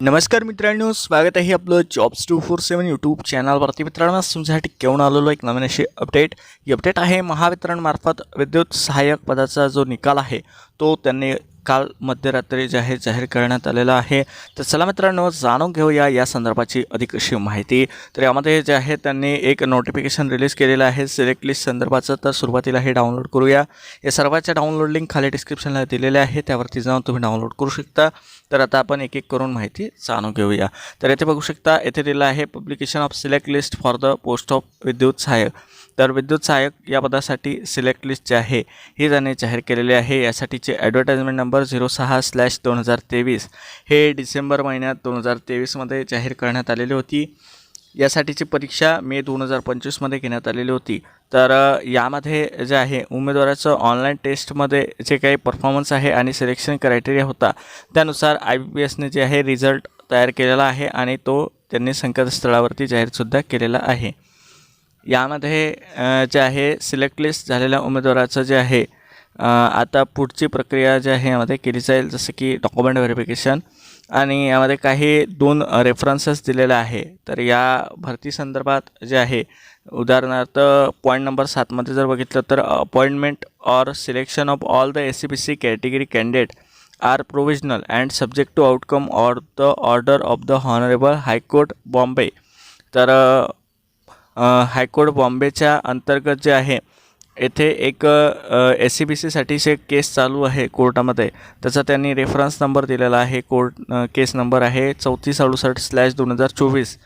नमस्कार मित्रांनो स्वागत आहे आपलं jobs two four seven YouTube चॅनलवरती मित्रांनो आज तुमच्यासाठी घेऊन आलेलो एक नवीन अशी अपडेट ही अपडेट आहे महावितरणमार्फत विद्युत सहाय्यक पदाचा जो निकाल आहे तो त्यांनी काल मध्यरात्री जे आहे जाहीर करण्यात आलेला आहे. तर चला मित्रांनो जाणून घेऊया या संदर्भाची अधिक अशी माहिती. तर यामध्ये जे आहे त्यांनी एक नोटिफिकेशन रिलीज केलेलं आहे. सिलेक्ट लिस्ट संदर्भाचं तर सुरुवातीला हे डाउनलोड करूया. या सर्वाच्या डाउनलोड लिंक खाली डिस्क्रिप्शनला दिलेले आहे त्यावरती जाऊन तुम्ही डाउनलोड करू शकता. तर आता आपण एक एक करून माहिती जाणून घेऊया. तर येथे बघू शकता येथे दिलं आहे publication of select list for the post of विद्युत सहाय्यक. तर विद्युत सहाय्यक या पदासाठी सिलेक्ट लिस्ट जे आहे ही त्यांनी जाहीर केलेली आहे. यासाठीचे ॲडव्हर्टाइजमेंट नंबर झिरो सहा स्लॅश दोन हजार तेवीस. हे डिसेंबर महिन्यात दोन हजार तेवीसमध्ये जाहीर करण्यात आलेली होती. यासाठीची परीक्षा मे दोन हजार पंचवीसमध्ये घेण्यात आलेली होती. तर यामध्ये जे आहे उमेदवाराचं ऑनलाईन टेस्टमध्ये जे काही परफॉर्मन्स आहे आणि सिलेक्शन क्रायटेरिया होता त्यानुसार आय बी पी एसने जे आहे रिझल्ट तयार केलेला आहे आणि तो त्यांनी संकेतस्थळावरती जाहीरसुद्धा केलेला आहे. यामध्ये जे आहे सिलेक्ट लिस्ट झालेल्या उमेदवाराचं जे आहे आता पुढची प्रक्रिया जी आहे यामध्ये केली जाईल जसं की डॉक्युमेंट व्हेरिफिकेशन आणि यामध्ये काही दोन रेफरन्सेस दिलेले आहे. तर या भरती संदर्भात जे आहे उदाहरणार्थ पॉईंट नंबर सातमध्ये जर बघितलं तर appointment or selection of all the S C B C category candidate are provisional and subject to outcome or the order of the honourable high court Bombay तर हायकोर्ट बॉम्बेच्या अंतर्गत जे आहे येथे एक एस सी बी सीसाठीचे केस चालू आहे कोर्टामध्ये त्याचा त्यांनी रेफरन्स नंबर दिलेला आहे. कोर्ट केस नंबर आहे चौतीस अडुसष्ट स्लॅश दोन हजार चोवीस.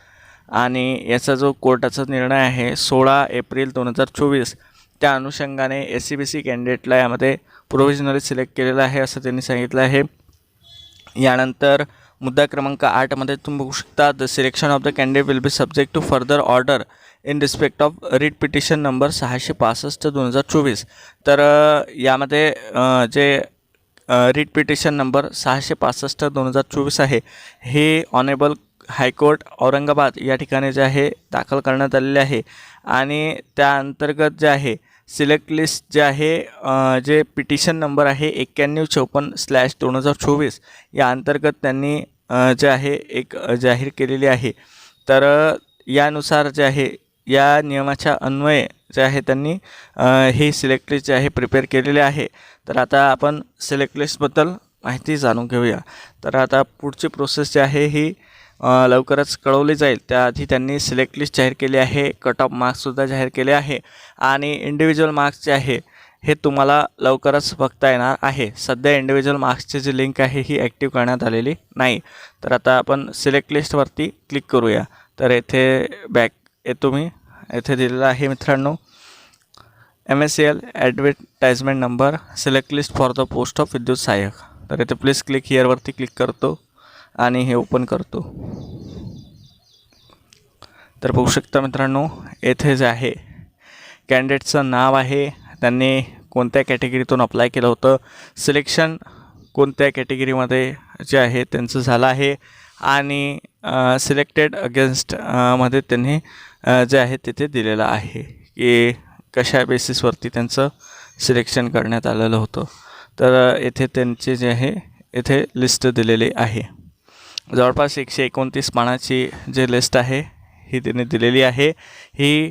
आणि याचा जो कोर्टाचा निर्णय आहे सोळा एप्रिल दोन हजार चोवीस त्या अनुषंगाने एस सी बी सी कॅन्डिडेटला यामध्ये प्रोव्हिजनली सिलेक्ट केलेलं आहे असं त्यांनी सांगितलं आहे. यानंतर मुद्दा क्रमांक आठमध्ये तुम्ही बघू शकता the selection of the candidate will be subject to further order in respect of writ petition number सहाशे पासष्ट दोन हजार चोवीस. तर यामध्ये जे रिट पिटिशन नंबर सहाशे पासष्ट दोन हजार चोवीस आहे हे ऑनेबल हायकोर्ट औरंगाबाद या ठिकाणी जे आहे दाखल करण्यात आलेले आहे. आणि त्या अंतर्गत जे आहे सिलेक्ट लिस्ट जे आहे जे पिटिशन नंबर आहे एक्क्याण्णव चौपन्न स्लॅश दोन हजार चोवीस या अंतर्गत त्यांनी जे आहे एक जाहीर केलेली आहे. तर यानुसार जे आहे या नियमाच्या अन्वये जे आहे त्यांनी ही सिलेक्ट लिस्ट जे आहे प्रिपेअर केलेली आहे. तर आता आपण सिलेक्ट लिस्टबद्दल माहिती जाणून घेऊया. तर आता पुढची प्रोसेस जी आहे ही लवकरच कळवली जाईल. त्याआधी त्यांनी सिलेक्ट लिस्ट जाहीर केली आहे कट ऑफ मार्क्ससुद्धा जाहीर केले आहे. आणि इंडिव्हिज्युअल मार्क्स जे आहे हे तुम्हाला लवकरच बघता येणार आहे. सध्या इंडिव्हिज्युअल मार्क्सची जी लिंक आहे ही ॲक्टिव्ह करण्यात आलेली नाही. तर आता आपण सिलेक्ट लिस्टवरती क्लिक करूया. तर येथे बॅक येतो मी येथे दिलेला आहे मित्रांनो. M S C L advertisement number select list for the post of विद्युत सहाय्यक तर येथे प्लीज क्लिक हिअरवरती क्लिक करतो आणि हे ओपन करतो. तर बघू शकता मित्रांनो येथे जे आहे कॅन्डिडेटचं नाव आहे त्यांनी कोणत्या कॅटेगरीतून अप्लाय केलं होतं? सिलेक्शन कोणत्या कॅटेगरीमध्ये जे आहे त्यांचं झालं आहे. आणि सिलेक्टेड अगेन्स्टमध्ये त्यांनी जे आहे तिथे दिलेलं आहे. की कशा बेसिसवरती त्यांचं सिलेक्शन करण्यात आलेलं होतं. तर येथे त्यांचे जे आहे येथे लिस्ट दिलेली आहे. जवळपास एकशे एकोणतीस पानाची जे लिस्ट आहे ही त्यांनी दिलेली आहे. ही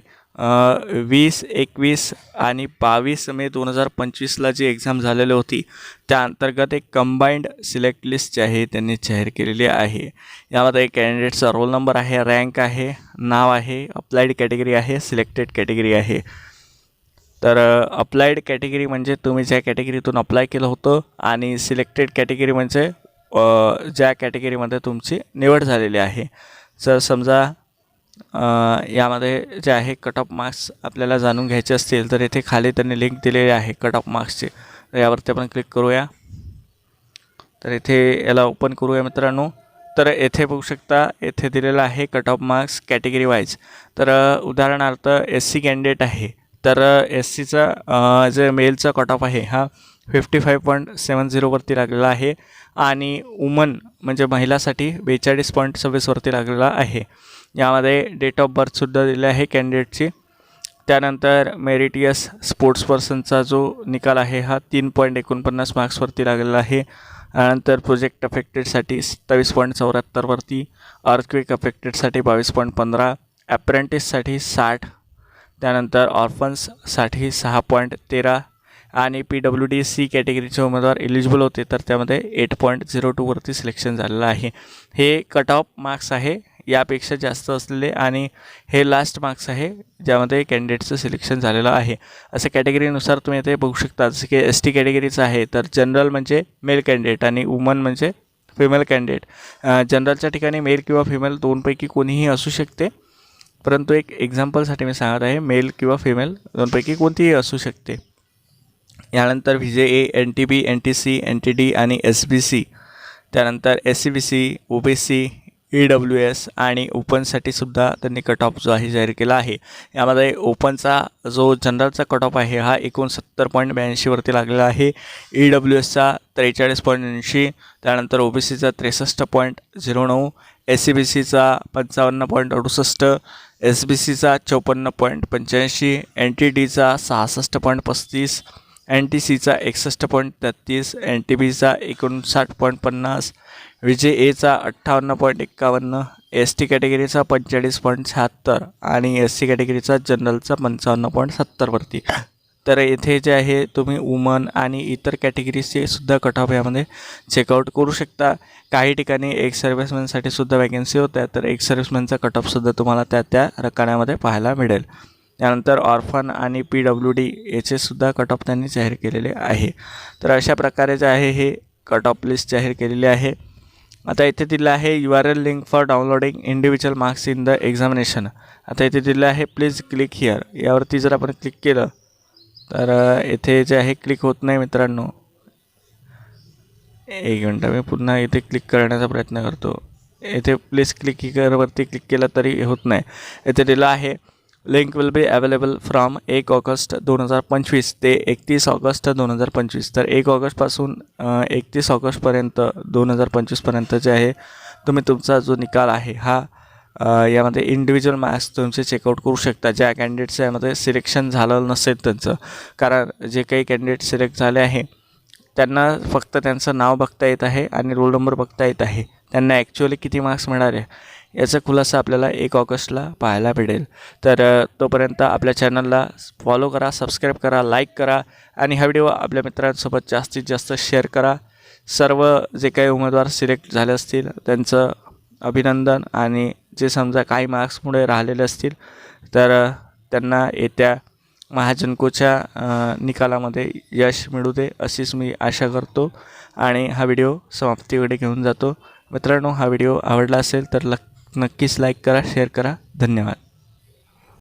वीस एकवीस आणि बावीस मे दोन हजार पंचवीसला जी एक्झाम झालेली होती त्या अंतर्गत एक कंबाईंड सिलेक्ट लिस्ट जी आहे त्यांनी जाहीर केलेली आहे. यामध्ये कॅन्डिडेटचा रोल नंबर आहे रँक आहे नाव आहे अप्लाईड कॅटेगरी आहे सिलेक्टेड कॅटेगरी आहे. तर अप्लाईड कॅटेगरी म्हणजे तुम्ही ज्या कॅटेगरीतून अप्लाय केलं होतं आणि सिलेक्टेड कॅटेगरी म्हणजे ज्या कॅटेगरीमध्ये तुमची निवड झालेली आहे. जर समजा यामध्ये जे आहे कट ऑफ मार्क्स आपल्याला जाणून घ्यायचे असतील तर येथे खाली त्यांनी लिंक दिलेली आहे कट ऑफ मार्क्सचे तर यावरती आपण क्लिक करूया. तर इथे याला ओपन करूया मित्रांनो. तर येथे बघू शकता येथे दिलेलं आहे cut off marks category wise तर उदाहरणार्थ एस सी कॅन्डिडेट आहे. तर एस सीचा जे मेलचा कट ऑफ आहे हा फिफ्टी फाईव्ह पॉईंट सेवन झिरोवरती लागलेला आहे आणि वुमन म्हणजे महिलासाठी बेचाळीस पॉईंट सव्वीसवरती लागलेला आहे. यामध्ये डेट ऑफ बर्थसुद्धा दिली आहे कॅन्डिडेटची त्यानंतर मेरिटियस स्पोर्ट्स पर्सनचा जो निकाल आहे हा तीन पॉईंट एकोणपन्नास मार्क्सवरती लागलेला आहे. त्यानंतर प्रोजेक्ट अफेक्टेडसाठी सत्तावीस पॉईंट चौऱ्याहत्तरवरती अर्थक्विक अफेक्टेडसाठी बावीस पॉईंट पंधरा ॲप्रेंटिससाठी साठ त्यानंतर ऑर्फन्ससाठी सहा पॉईंट तेरा आणि पी डब्ल्यू डी सी कॅटेगरीचे उमेदवार एलिजिबल होते तर त्यामध्ये एट पॉईंट झिरो टूवरती सिलेक्शन झालेलं आहे. हे कट ऑफ मार्क्स आहे. यापेक्षा जास्त असलेले आणि हे लास्ट मार्क्स आहे ज्यामध्ये कॅन्डिडेटचं सिलेक्शन झालेलं आहे. असं कॅटेगरीनुसार तुम्ही इथे बघू शकता जसं की एस टी कॅटेगरीचं आहे तर जनरल म्हणजे मेल कॅन्डिडेट आणि वुमन म्हणजे फिमेल कॅन्डिडेट जनरलच्या ठिकाणी मेल किंवा फिमेल दोनपैकी कोणीही असू शकते. परंतु एक एक्झाम्पलसाठी मी सांगत आहे मेल किंवा फिमेल दोनपैकी कोणतीही असू शकते. यानंतर V J A N T B N T C N T D आणि एस बी सी त्यानंतर S C B C O B C E W S आणि ओपनसाठी सुद्धा त्यांनी कट ऑफ जो आहे जाहीर केला आहे. यामध्ये ओपनचा जो जनरलचा कट ऑफ आहे हा एकोणसत्तर पॉईंट ब्याऐंशीवरती लागलेला आहे. ई डब्ल्यू एसचा त्रेचाळीस पॉईंट ऐंशी त्यानंतर ओ बी सीचा त्रेसष्ट पॉईंट झिरो नऊ एस सी बी सीचा पंचावन्न पॉईंट अडुसष्ट एस बी सीचा चौपन्न पॉईंट पंच्याऐंशी एन टी डीचा सहासष्ट पॉईंट पस्तीस एन टी सीचा एकसष्ट पॉईंट तेहतीस एन टी बीचा एकोणसाठ पॉईंट पन्नास व्ही जे एचा अठ्ठावन्न पॉईंट एक्कावन्न एस टी कॅटेगरीचा पंचेचाळीस पॉईंट शहात्तर आणि एस सी कॅटेगरीचा जनरलचा पंचावन्न पॉईंट सत्तरवरती तर येथे जे आहे तुम्ही वुमन आणि इतर कॅटेगरीजचे सुद्धा कट ऑफ यामध्ये चेकआउट करू शकता. काही ठिकाणी एक सर्व्हिसमॅनसाठी सुद्धा वॅकन्सी होत्या तर एक सर्व्हिसमॅनचा कट ऑफसुद्धा तुम्हाला त्या त्या रकान्यामध्ये पाहायला मिळेल. त्यानंतर ऑर्फन आणि पी डब्ल्यू डी याचेसुद्धा कट ऑफ त्यांनी जाहीर केलेले आहे. तर अशा प्रकारे जे आहे हे कट ऑफ लिस्ट जाहीर केलेली आहे. आता इथे दिलं आहे U R L link for downloading individual marks in the examination आता इथे दिलं आहे प्लीज क्लिक हिअर यावरती जर आपण क्लिक केलं तर येथे जे आहे क्लिक होत नाही मित्रांनो. एक मिनटं मी पुन्हा इथे क्लिक करण्याचा प्रयत्न करतो. येथे प्लीज क्लिक हिअरवरती क्लिक केलं तरी होत नाही. येथे दिलं आहे link will be available from एक ऑगस्ट दोन हजार पंचवीस ते एकतीस ऑगस्ट दोन हजार पंचवीस. तर एक ऑगस्टपासून एकतीस ऑगस्टपर्यंत दोन हजार पंचवीसपर्यंत जे आहे तुम्ही तुमचा जो निकाल आहे हा यामध्ये इंडिव्हिज्युअल मार्क्स तुमचे चेकआउट करू शकता. ज्या कॅन्डिडेट्स यामध्ये सिलेक्शन झालं नसेल त्यांचं. कारण जे काही कॅन्डिडेट सिलेक्ट झाले आहे त्यांना फक्त त्यांचं नाव बघता येत आहे आणि रोल नंबर बघता येत आहे. त्यांना ॲक्च्युअली किती मार्क्स मिळाले? याचा खुलासा आपल्याला एक ऑगस्टला पाहायला भेटेल तर तोपर्यंत आपल्या चॅनलला फॉलो करा सबस्क्राईब करा लाईक करा आणि हा व्हिडिओ आपल्या मित्रांसोबत जास्तीत जास्त शेअर करा. सर्व जे काही उमेदवार सिलेक्ट झाले असतील त्यांचं अभिनंदन आणि जे समजा काही मार्क्समुळे राहिलेले असतील तर त्यांना येत्या महाजनकोच्या निकालामध्ये यश मिळू दे अशीच मी आशा करतो आणि हा व्हिडिओ समाप्तीकडे घेऊन जातो. मित्रांनो हा व्हिडिओ आवडला असेल तर लक नक्कीच लाईक करा शेअर करा. धन्यवाद.